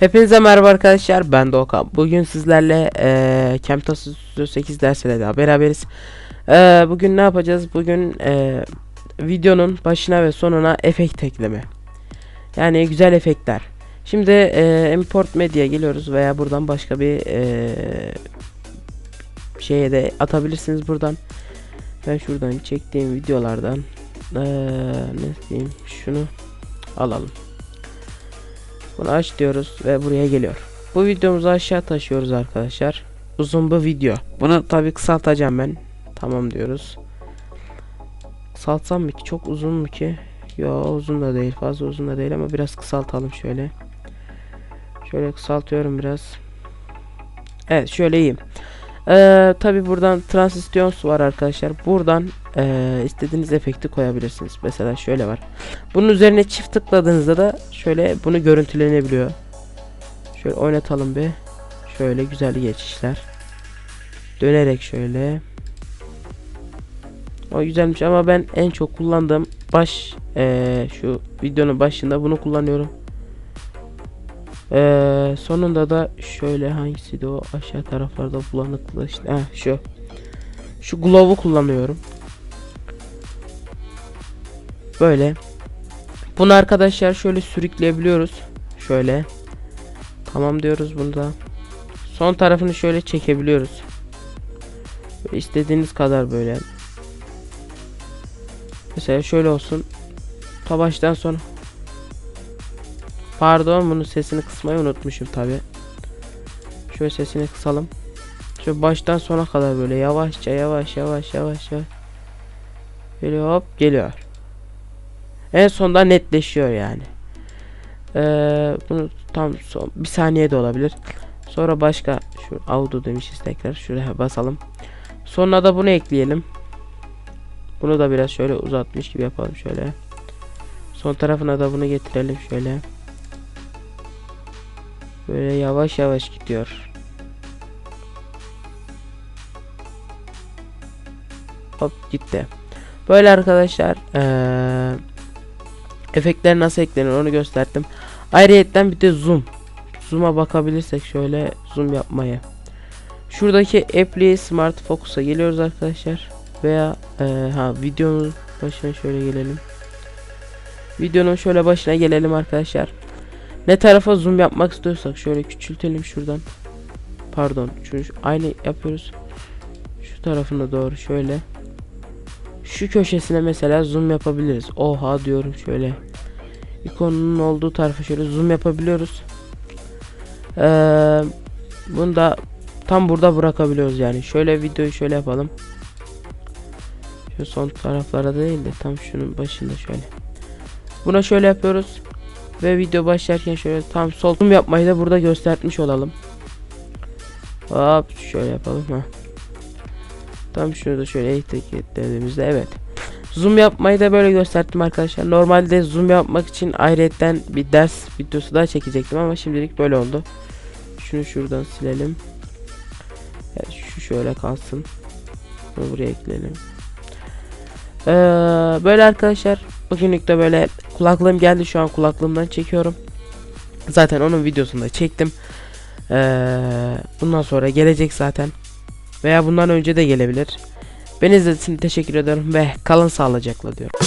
Hepinize merhaba arkadaşlar ben Doğukan. Bugün sizlerle eee Camtasia Studio 8 dersiyle daha beraberiz. Eee, bugün ne yapacağız? Bugün eee, videonun başına ve sonuna efekt ekleme. Yani güzel efektler. Şimdi eee, import media geliyoruz veya buradan başka bir eee, şeye de atabilirsiniz buradan. Ben şuradan çektiğim videolardan eee, ne diyeyim şunu alalım. Bunu aç diyoruz ve buraya geliyor. Bu videomuzu aşağı taşıyoruz arkadaşlar. Uzun bir video. Bunu tabi kısaltacağım ben. Tamam diyoruz. Kısaltsam mı ki? Çok uzun mu ki? Yo uzun da değil. Fazla uzun da değil ama biraz kısaltalım şöyle. Şöyle kısaltıyorum biraz. Evet şöyle iyiyim. Ee, tabi buradan Transitions var arkadaşlar. Buradan ee, istediğiniz efekti koyabilirsiniz. Mesela şöyle var. Bunun üzerine çift tıkladığınızda da şöyle bunu görüntülenebiliyor. Şöyle oynatalım bir. Şöyle güzel geçişler. Dönerek şöyle. O güzelmiş ama ben en çok kullandığım baş eee, şu videonun başında bunu kullanıyorum. Eee, sonunda da şöyle hangisiydi o aşağı taraflarda bulanıklı işte Heh, şu şu glow'u kullanıyorum. Böyle. Bunu arkadaşlar şöyle sürükleyebiliyoruz. Şöyle. Tamam diyoruz bunda. Son tarafını şöyle çekebiliyoruz. İstediğiniz kadar böyle. Mesela şöyle olsun. Ta baştan sonra. Pardon bunun sesini kısmayı unutmuşum tabi. Şöyle sesini kısalım. Şöyle baştan sona kadar böyle yavaşça yavaş yavaş yavaş yavaş. Böyle hop geliyor. En sonda netleşiyor yani. Ee, bunu tam son bir saniye de olabilir. Sonra başka şu auto demişiz tekrar şuraya basalım. Sonra da bunu ekleyelim. Bunu da biraz şöyle uzatmış gibi yapalım şöyle. Son tarafına da bunu getirelim şöyle. Böyle yavaş yavaş gidiyor. Hop gitti. Böyle arkadaşlar eee efektler nasıl eklenir onu gösterdim. Ayrıyetten bir de zoom. Zoom'a bakabilirsek şöyle zoom yapmaya. Şuradaki Apply Smart Focus'a geliyoruz arkadaşlar. Veya eee, ha videonun başına şöyle gelelim. Videonun şöyle başına gelelim arkadaşlar. Ne tarafa zoom yapmak istiyorsak şöyle küçültelim şuradan. Pardon. Şu- aynı yapıyoruz. Şu tarafına doğru şöyle. Şu köşesine mesela zoom yapabiliriz. Oha diyorum şöyle. İkonunun olduğu tarafa şöyle zoom yapabiliyoruz. Ee, bunu da tam burada bırakabiliyoruz yani. Şöyle videoyu şöyle yapalım. Şu son taraflara değil de tam şunun başında şöyle. Buna şöyle yapıyoruz. Ve video başlarken şöyle tam sol zoom yapmayı da burada göstermiş olalım. Hop şöyle yapalım ha. Tam şunu da şöyle etiketlediğimizde evet. Zoom yapmayı da böyle gösterdim arkadaşlar. Normalde zoom yapmak için ayrıyetten bir ders videosu daha çekecektim ama şimdilik böyle oldu. Şunu şuradan silelim. Evet, şu şöyle kalsın. Bunu buraya ekleyelim. Ee, böyle arkadaşlar. Bugünlük de böyle kulaklığım geldi şu an kulaklığımdan çekiyorum. Zaten onun videosunu da çektim. Ee, bundan sonra gelecek zaten. Veya bundan önce de gelebilir. Beni izlediğiniz için teşekkür ederim ve kalın sağlıcakla diyorum.